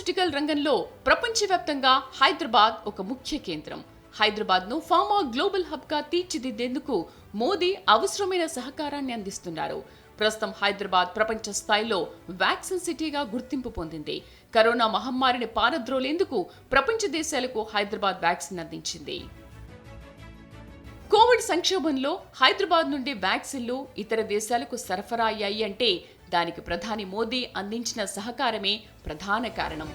Pharmaceutical రంగంలో ప్రపంచవ్యాప్తంగా హైదరాబాద్ ఒక ముఖ్య కేంద్రం. హైదరాబాద్ను ఫార్మా గ్లోబల్ హబ్గా తీర్చిదిద్దేందుకు మోదీ అవసరమైన సహకారాన్ని అందిస్తున్నారు. ప్రస్తుతం హైదరాబాద్ ప్రపంచ స్థాయిలో వ్యాక్సిన్ సిటీగా గుర్తింపు పొందింది. కరోనా మహమ్మారిని పారద్రోలేందుకు ప్రపంచ దేశాలకు హైదరాబాద్ వ్యాక్సిన్ అందించింది. కోవిడ్ సంక్షోభంలో హైదరాబాద్ నుండి వ్యాక్సిన్లు ఇతర దేశాలకు సరఫరా అయ్యాయి అంటే దానికి ప్రధాని మోదీ అందించిన సహకారమే ప్రధాన కారణం.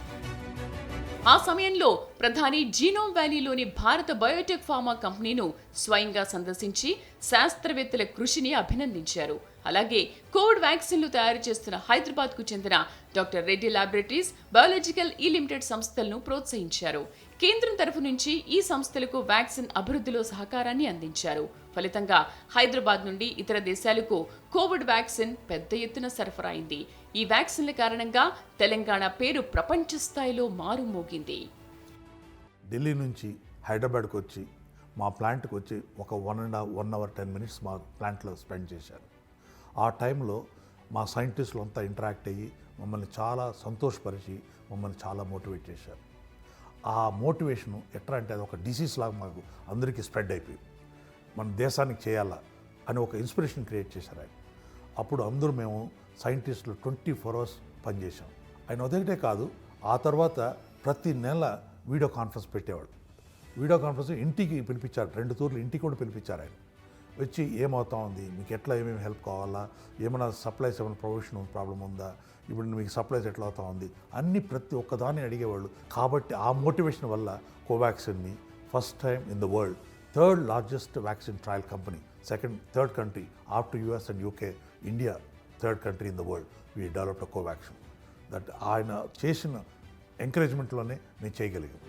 ఆ సమయంలో ప్రధాని జీనోమ్ వ్యాలీలోని భారత బయోటెక్ ఫార్మా కంపెనీను స్వయంగా సందర్శించి శాస్త్రవేత్తల కృషిని అభినందించారు. అలాగే కోవిడ్ వ్యాక్సిన్లు తయారు చేస్తున్న హైదరాబాద్కు చెందిన doctor Reddy laboratories biological E limited సంస్థలను ప్రోత్సహించారు. కేంద్రం తరఫు నుంచి ఈ సంస్థలకు వ్యాక్సిన్ అభివృద్ధిలో సహకారాన్ని అందించారు. ఫలితంగా హైదరాబాద్ నుండి ఇతర దేశాలకు కోవిడ్ వ్యాక్సిన్ పెద్ద ఎత్తున సరఫరా అయింది ఈ వ్యాక్సిన్ల కారణంగా తెలంగాణ పేరు ప్రపంచ స్థాయిలో మారుమోగింది. ఢిల్లీ నుంచి హైదరాబాద్కి వచ్చి మా ప్లాంట్కి వచ్చి ఒక one and half one hour ten minutes మా ప్లాంట్లో స్పెండ్ చేశారు. ఆ టైంలో మా సైంటిస్టులు అంతా ఇంటరాక్ట్ అయ్యి మమ్మల్ని చాలా సంతోషపరిచి మమ్మల్ని చాలా మోటివేట్ చేశారు. ఆ మోటివేషను ఎట్లా అంటే అది ఒక డిసీజ్ లాగా మాకు అందరికీ స్ప్రెడ్ అయిపోయింది. మన దేశానికి చేయాలా అని ఒక ఇన్స్పిరేషన్ క్రియేట్ చేశారు ఆయన. అప్పుడు అందరూ మేము సైంటిస్టులు ట్వంటీ ఫోర్ అవర్స్ పనిచేసాం ఆయన ఒకటే కాదు ఆ తర్వాత ప్రతి నెల వీడియో కాన్ఫరెన్స్ పెట్టేవాడు. వీడియో కాన్ఫరెన్స్ ఇంటికి పిలిపించారు. రెండు తూర్లు ఇంటికి కూడా పిలిపించారు ఆయన. వచ్చి ఏమవుతా ఉంది? మీకు ఎట్లా ఏమేమి హెల్ప్ కావాలా? ఏమైనా సప్లైస్ ఏమైనా ప్రొవిషన్ ప్రాబ్లం ఉందా? ఇప్పుడు మీకు సప్లైస్ ఎట్లా అవుతా ఉంది? అన్ని ప్రతి ఒక్కదాన్ని అడిగేవాళ్ళు. కాబట్టి ఆ మోటివేషన్ వల్ల కోవాక్సిన్ని first time in the world. Third largest vaccine trial company. Second third country after US and UK India third country in the world. We developed Covaxin. That ఆయన చేసిన ఎంకరేజ్మెంట్లోనే నేను చేయగలిగాం